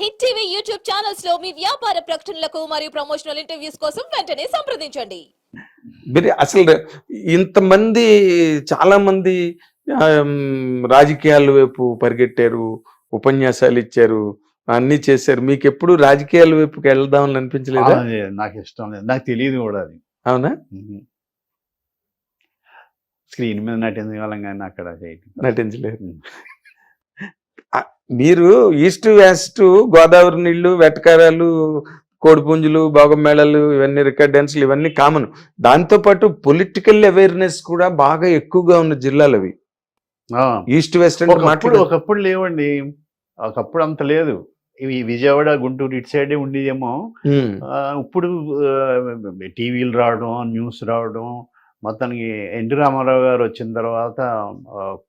Hit TV YouTube ఛానల్స్లో మీ వ్యాపార ప్రకటనలకు మరియు ప్రమోషనల్ ఇంటర్వ్యూస్ కోసం వెంటనే సంప్రదించండి. మీరు అసలు ఇంతమంది చాలా మంది రాజకీయాల వైపు పరిగెట్టారు ఉపన్యాసాలు ఇచ్చారు అన్ని చేశారు. మీకు ఎప్పుడు రాజకీయాల వైపుకి వెళ్దామని అనిపించలేదా? నాకు ఇష్టం లేదు. నాకు తెలియదు కూడా అది. అవునా? స్క్రీన్ మీద నటించగలం కానీ అక్కడ నటించలేదు. మీరు ఈస్ట్ వెస్ట్ గోదావరి నీళ్ళు వెటకారాలు కోడిపుంజులు భోగమేళాలు ఇవన్నీ రికార్డ్ డాన్సులు ఇవన్నీ కామన్. దాంతోపాటు పొలిటికల్ అవేర్నెస్ కూడా బాగా ఎక్కువగా ఉన్న జిల్లాలు అవి. ఈస్ట్ వెస్ట్ అంటే మాట్లాడు ఒకప్పుడు లేవండి. ఒకప్పుడు అంత లేదు. ఇవి విజయవాడ గుంటూరు ఇటు సైడే ఉండేదేమో. ఇప్పుడు టీవీలు రావడం న్యూస్ రావడం మొత్తానికి ఎన్టీ రామారావు గారు వచ్చిన తర్వాత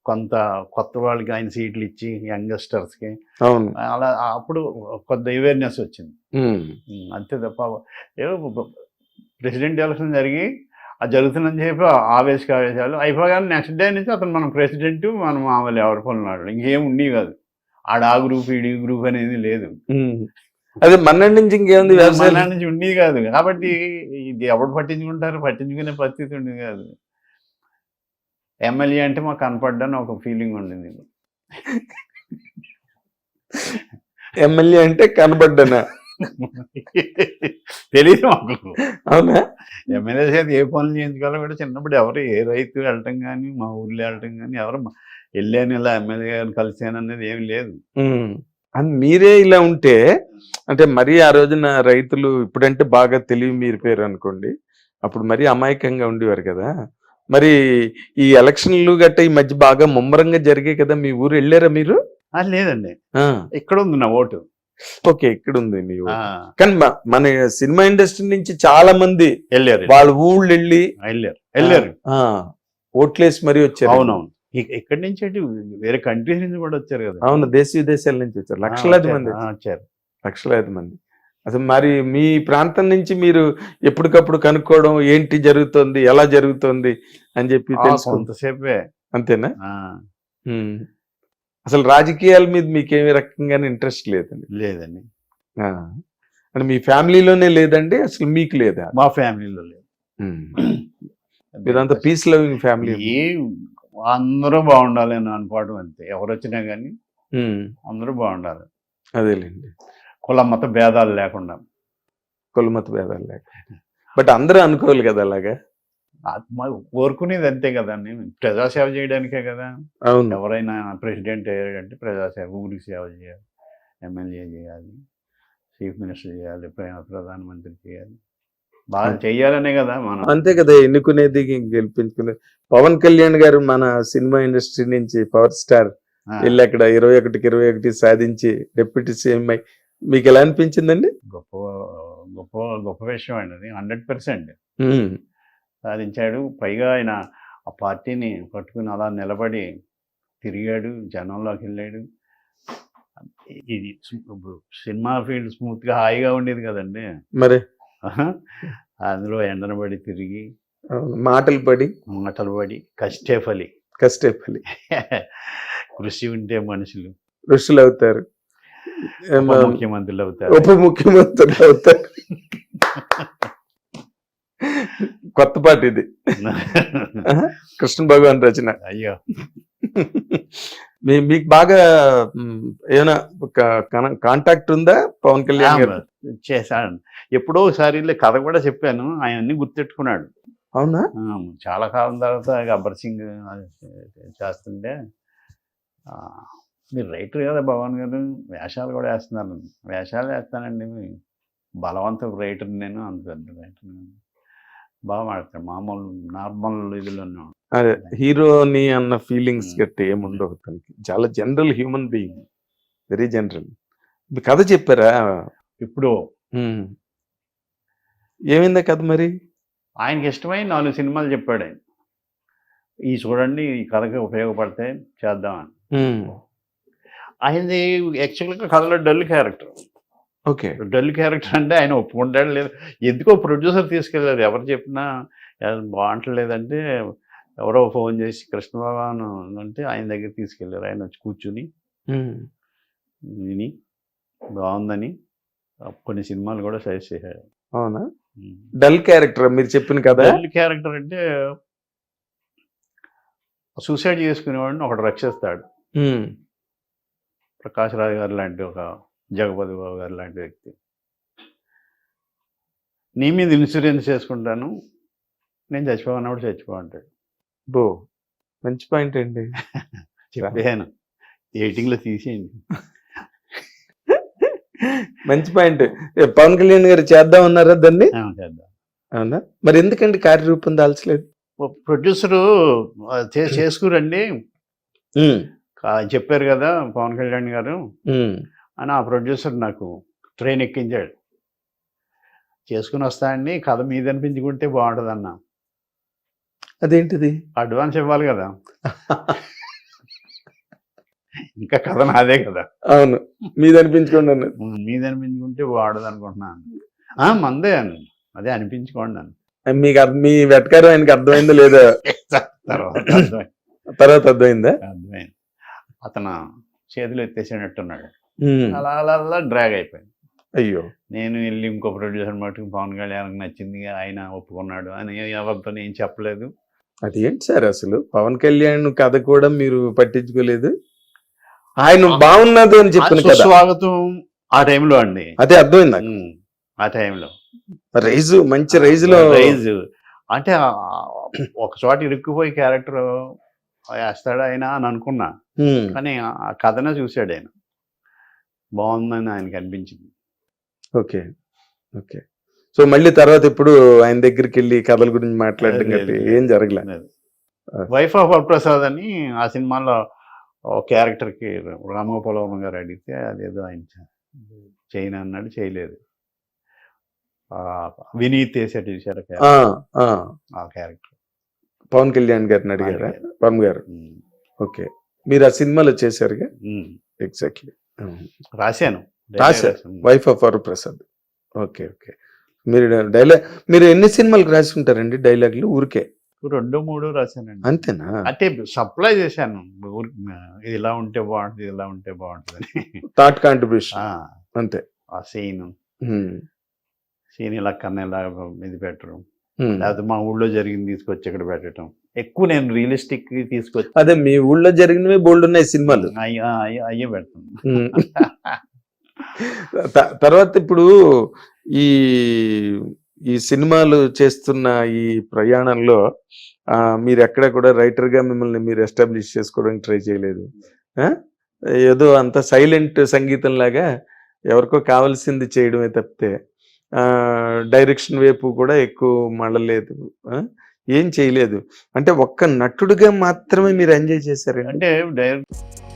కొంత కొత్త వాళ్ళకి ఆయన సీట్లు ఇచ్చి యంగ్స్టర్స్కి అలా అప్పుడు కొంత అవేర్నెస్ వచ్చింది. అంతే తప్ప ఏదో ప్రెసిడెంట్ ఎలక్షన్ జరిగి అది జరుగుతుందని చెప్పి ఆవేశ ఆవేశాలు అయిపోగానే నెక్స్ట్ డే నుంచి అతను మనం ప్రెసిడెంట్ మనం మామూలు ఎవరి పనులు ఇంకేం ఉండేవి కాదు. ఆడ ఆ గ్రూప్ ఈ గ్రూప్ అనేది లేదు. అదే మన నుంచి ఇంకేముంది వ్యవసాయం? నుంచి ఉండేది కాదు. కాబట్టి ఇది ఎవడు పట్టించుకుంటారు? పట్టించుకునే పరిస్థితి ఉండేది కాదు. ఎమ్మెల్యే అంటే మాకు కనపడ్డాను ఒక ఫీలింగ్ ఉండింది. ఎమ్మెల్యే అంటే కనబడ్డానా తెలియదు మాకు. అవునా? ఎమ్మెల్యే చేత ఏ పనులు చేయించుకోవాలో కూడా చిన్నప్పుడు ఎవరు ఏ రైతు వెళ్ళటం కానీ మా ఊర్లో వెళ్ళటం కానీ ఎవరు వెళ్ళాను ఇలా ఎమ్మెల్యే గారిని కలిసాను అనేది ఏమి లేదు. అండ్ మీరే ఇలా ఉంటే అంటే మరీ ఆ రోజున రైతులు ఇప్పుడంటే బాగా తెలివి మీరిపోయారు అనుకోండి అప్పుడు మరీ అమాయకంగా ఉండేవారు కదా. మరి ఈ ఎలక్షన్లు గట్ట ఈ మధ్య బాగా ముమ్మరంగా జరిగాయి కదా మీ ఊరు వెళ్ళారా మీరు? అది లేదండి. ఇక్కడ ఉంది నా ఓటు? ఓకే ఇక్కడ ఉంది మీ కానీ మన సినిమా ఇండస్ట్రీ నుంచి చాలా మంది వెళ్ళారు. వాళ్ళ ఊళ్ళు వెళ్ళి వెళ్ళారు. వెళ్ళారు. ఓట్లేసి మరీ వచ్చారు. అవునవును. ఇక్కడి నుంచి అంటే వేరే కంట్రీస్ నుంచి కూడా వచ్చారు కదా. అవును దేశ విదేశాల నుంచి వచ్చారు. లక్షలాది మంది వచ్చారు, లక్షలాది మంది. అసలు మరి మీ ప్రాంతం నుంచి మీరు ఎప్పటికప్పుడు కనుక్కోవడం ఏంటి జరుగుతుంది ఎలా జరుగుతుంది అని చెప్పి కొంతసేపే. అంతేనా. అసలు రాజకీయాల మీద మీకేమి రకంగానే ఇంట్రెస్ట్ లేదండి. లేదండి. అంటే మీ ఫ్యామిలీలోనే లేదండి అసలు మీకు లేదా? మా ఫ్యామిలీలో లేదు. మీరంతా పీస్ లవింగ్ ఫ్యామిలీ ఏ అందరూ బాగుండాలి అని అనుకోవడం అంతే. ఎవరు వచ్చినా కానీ అందరూ బాగుండాలి. అదేలేండి. కుల మత భేదాలు లేకుండా. కులమత భేదాలు లేక. బట్ అందరూ అనుకోవాలి కదా అలాగా? కోరుకునేది అంతే కదండి ప్రజాసేవ చేయడానికే కదా. అవును. ఎవరైనా ప్రెసిడెంట్ అయ్యాడంటే ప్రజాసేవ ఊరికి సేవ చేయాలి. ఎమ్మెల్యే చేయాలి. చీఫ్ మినిస్టర్ చేయాలి. ప్ర- ప్రధానమంత్రి చేయాలి. బాగా చెయ్యాలనే కదా మనం. అంతే కదా ఎన్నుకునేది గెలిపించుకునేది పవన్ కళ్యాణ్ గారు మన సినిమా ఇండస్ట్రీ నుంచి పవర్ స్టార్ వెళ్ళి అక్కడ ఇరవై ఒకటికి ఇరవై ఒకటి సాధించి డిప్యూటీ సీఎం అయి మీకు ఎలా అనిపించిందండి? గొప్ప గొప్ప గొప్ప విషయం అండి అది హండ్రెడ్ పర్సెంట్. సాధించాడు పైగా ఆయన ఆ పార్టీని పట్టుకుని అలా నిలబడి తిరిగాడు జనంలోకి వెళ్ళాడు. ఇది సినిమా ఫీల్డ్ స్మూత్గా హాయిగా ఉండేది కదండి. మరి? అందులో ఎండనబడి తిరిగి మాటలు పడి మాటలు పడి కష్టే ఫలి కష్టపడి కృషి ఉంటే మనుషులు. ఋషులు అవుతారు ముఖ్యమంత్రులు అవుతారు ఉప ముఖ్యమంత్రులు అవుతారు కొత్త పాట ఇది. కృష్ణ భగవాన్ రచన. అయ్యో. మీకు బాగా ఏమైనా ఒక కాంటాక్ట్ ఉందా? పవన్ కళ్యాణ్ గారు? చేశాను. ఎప్పుడో ఒకసారి కథ కూడా చెప్పాను. ఆయన అన్ని గుర్తెట్టుకున్నాడు. అవునా? చాలా కాలం తర్వాత గబ్బర్ సింగ్ చేస్తుంటే మీరు రైటర్ కదా భగవాన్ గారు వేషాలు కూడా వేస్తున్నారు. వేషాలు వేస్తానండి. బలవంత రైటర్ నేను అంత పెద్ద రైటర్ నేను. బాగా మాడతాను మామూలు నార్మల్ ఇదిలోనే అదే హీరోని అన్న ఫీలింగ్స్ మ్. గట్టి ఏముండవు తనకి చాలా general human being very general కథ చెప్పారా? ఇప్పుడు మ్. ఏమైందా కథ మరి? ఆయనకి ఇష్టమై నాలుగు సినిమాలు చెప్పాడు ఆయన. ఈ చూడండి ఈ కథకి ఉపయోగపడతాయి చేద్దామని. ఆయనది యాక్చువల్గా కథలో dull character. Okay. Dull character అంటే ఆయన ఒప్పుకుంటాడు లేదు ఎందుకో ప్రొడ్యూసర్ తీసుకెళ్ళారు ఎవరు చెప్పినా "అది బాగుంటలేదంటే ఎవరో ఫోన్ చేసి కృష్ణ భగవాన్ అంటే ఆయన దగ్గర తీసుకెళ్ళారు ఆయన వచ్చి కూర్చుని. విని బాగుందని కొన్ని సినిమాలు కూడా సజెస్ట్ చేశాడు అవునా? డల్ క్యారెక్టర్ మీరు చెప్పిన కదా క్యారెక్టర్ అంటే సూసైడ్ చేసుకునేవాడిని ఒకటి రక్షిస్తాడు. ప్రకాష్ రాజ్ గారు లాంటి ఒక జగపతి బాబు గారు లాంటి వ్యక్తి. నీ మీద ఇన్సూరెన్స్ చేసుకుంటాను. నేను చచ్చిపోన్నప్పుడు చచ్చిపో అంటాడు. బో మంచి పాయింట్ అండి. చెప్పాను. ఎయిటింగ్లో తీసేయండి. మంచి పాయింట్. పవన్ కళ్యాణ్ గారు చేద్దాం అన్నారా దాన్ని? చేద్దాం. అవునా? మరి ఎందుకండి కార్యరూపం దాల్చలేదు? ప్రొడ్యూసరు చేసుకురండి. చెప్పారు కదా పవన్ కళ్యాణ్ గారు. అని ఆ ప్రొడ్యూసర్ నాకు ట్రైన్ ఎక్కించాడు. చేసుకుని వస్తా అండి కథ మీద అనిపించుకుంటే బాగుంటుంది అన్న అదేంటిది? అడ్వాన్స్ ఇవ్వాలి కదా. ఇంకా కథ నాదే కదా. అవును మీద అనిపించుకోండి అన్నది మీద అనిపించుకుంటే బాగుండదు అనుకుంటున్నాను ఆ, మందే అని అదే అనిపించుకోండి అని మీకు మీ వెటకారం ఆయనకి అర్థమైందో లేదో? తర్వాత తర్వాత అర్థమైందా? అర్థమైంది. అతను చేతులు ఎత్తేసేటట్టున్నాడు అలా అలా అలా డ్రాగ్ అయిపోయింది. అయ్యో. నేను వెళ్ళి ఇంకో ప్రొడ్యూసర్ మటుకు పవన్ కళ్యాణ్కి నచ్చింది ఆయన ఒప్పుకున్నాడు అని ఎవరితో ఏం చెప్పలేదు. అదేంటి సార్ అసలు? పవన్ కళ్యాణ్ కథ కూడా మీరు పట్టించుకోలేదు? ఆయన బాగున్నది అని చెప్పిన స్వాగతం ఆ టైంలో అండి. అదే అర్థమైంది ఆ టైంలో. రైజు మంచి రైజ్లో రైజ్. అంటే ఒక చోట ఇరుక్కుపోయి క్యారెక్టర్ వేస్తాడు ఆయన అని అనుకున్నా. కానీ ఆ కథనే చూశాడు ఆయన. బాగుందని ఆయనకి అనిపించింది. ఓకే. ఓకే. సో మళ్ళీ తర్వాత ఇప్పుడు ఆయన దగ్గరికి వెళ్ళి కథల గురించి మాట్లాడడం గట్టి. ఏం జరగలే? వైఫ్ ఆఫ్ వరప్రసాద్ అని ఆ సినిమాలో క్యారెక్టర్కి రామగోపాలవరం గారు అడిగితే అదేదో ఆయన చేయను అన్నాడు చేయలేదు. వినీత్ వేసాడు చూసారు ఆ, క్యారెక్టర్. పవన్ కళ్యాణ్ గారిని అడిగారా? పవన్ గారు. ఓకే. మీరు ఆ సినిమాలో చేశారుగా. ఎగ్జాక్ట్లీ. రాశాను. రాశారు. రాశాను. Wife of Prasad okay okay మీరు డైలాగ్ మీరు ఎన్ని సినిమాలకు రాసి ఉంటారండి డైలాగులు ఊరికే? రెండు మూడు రాశానండి. అంతేనా? అంటే సప్లై చేశాను. ఇది ఇలా ఉంటే బాగుంటుంది ఇది ఇలా ఉంటే బాగుంటుంది అని థాట్ కాంట్రిబ్యూషన్ అంతే. ఆ సీన్. సీన్ ఇలా కన్నా ఇలా ఇది పెట్టడం. లేకపోతే మా ఊళ్ళో జరిగింది తీసుకొచ్చి ఇక్కడ పెట్టడం. ఎక్కువ నేను రియలిస్టిక్ తీసుకొచ్చి అదే మీ ఊళ్ళో జరిగినవి బోల్డ్ ఉన్నాయి సినిమాలు అయ్యి. త- తర్వాత ఇప్పుడు ఈ ఈ సినిమాలు చేస్తున్న ఈ ప్రయాణంలో మీరు ఎక్కడ కూడా రైటర్గా మిమ్మల్ని మీరు ఎస్టాబ్లిష్ చేసుకోవడానికి ట్రై చేయలేదు? ఏదో అంత సైలెంట్ సంగీతం లాగా ఎవరికో కావాల్సింది చేయడమే తప్పితే ఆ, డైరెక్షన్ వైపు కూడా ఎక్కువ మళ్ళలేదు? ఏం చేయలేదు. అంటే ఒక్క నటుడిగా మాత్రమే మీరు ఎంజాయ్ చేశారు అంటే డైరెక్ట్